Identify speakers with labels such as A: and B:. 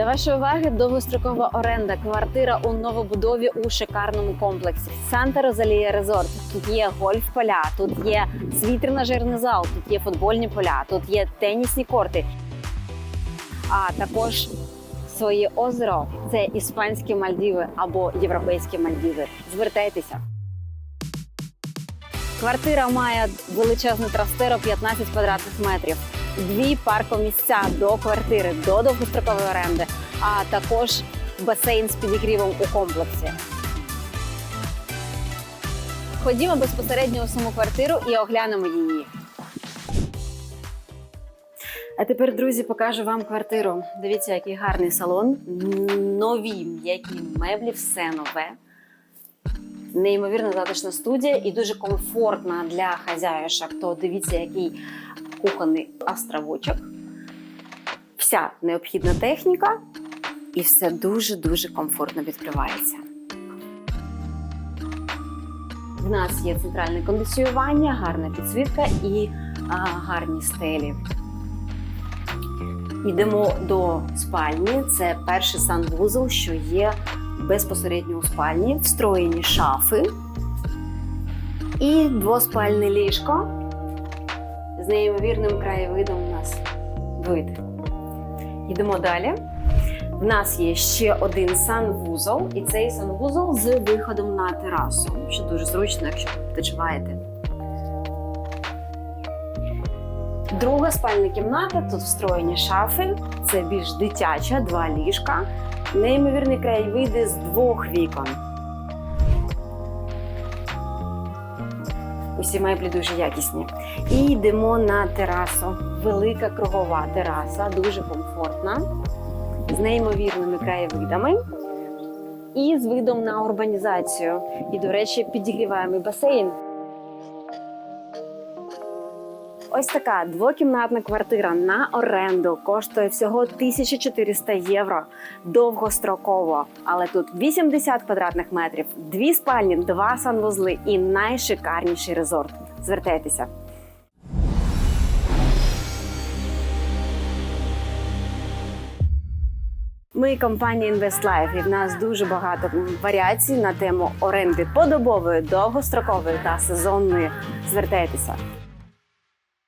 A: До вашої уваги довгострокова оренда. Квартира у новобудові у шикарному комплексі. Санта Розалія Резорт. Тут є гольф-поля, тут є свій тренажерний зал, тут є футбольні поля, тут є тенісні корти. А також своє озеро це іспанські Мальдіви або європейські Мальдіви. Звертайтеся. Квартира має величезне трастеро 15 квадратних метрів, дві паркомісця до квартири, до довгострокової оренди, а також басейн з підігрівом у комплексі. Ходімо безпосередньо у саму квартиру і оглянемо її. А тепер, друзі, покажу вам квартиру. Дивіться, який гарний салон. Нові м'які меблі, все нове. Неймовірно затишна студія і дуже комфортна для хазяїшок. То дивіться, який кухонний островочок. Вся необхідна техніка, і все дуже-дуже комфортно відкривається. В нас є центральне кондиціювання, гарна підсвітка і а, гарні стелі. Йдемо до спальні. Це перший санвузол, що є безпосередньо у спальні, встроєні шафи і двоспальне ліжко з неймовірним краєвидом у нас вид. Йдемо далі. В нас є ще один санвузол, і цей санвузол з виходом на терасу, що дуже зручно, якщо ви відпочиваєте. Друга спальна кімната, тут встроєні шафи, це більш дитяча, два ліжка, неймовірні краєвиди з двох вікон. Усі меблі дуже якісні. І йдемо на терасу. Велика кругова тераса, дуже комфортна, з неймовірними краєвидами і з видом на урбанізацію. І, до речі, підігріваємий басейн. Ось така двокімнатна квартира на оренду коштує всього 1400 євро довгостроково. Але тут 80 квадратних метрів, дві спальні, два санвузли і найшикарніший резорт. Звертайтеся. Ми компанія InvestLife, і в нас дуже багато варіацій на тему оренди подобової, довгострокової та сезонної. Звертайтеся.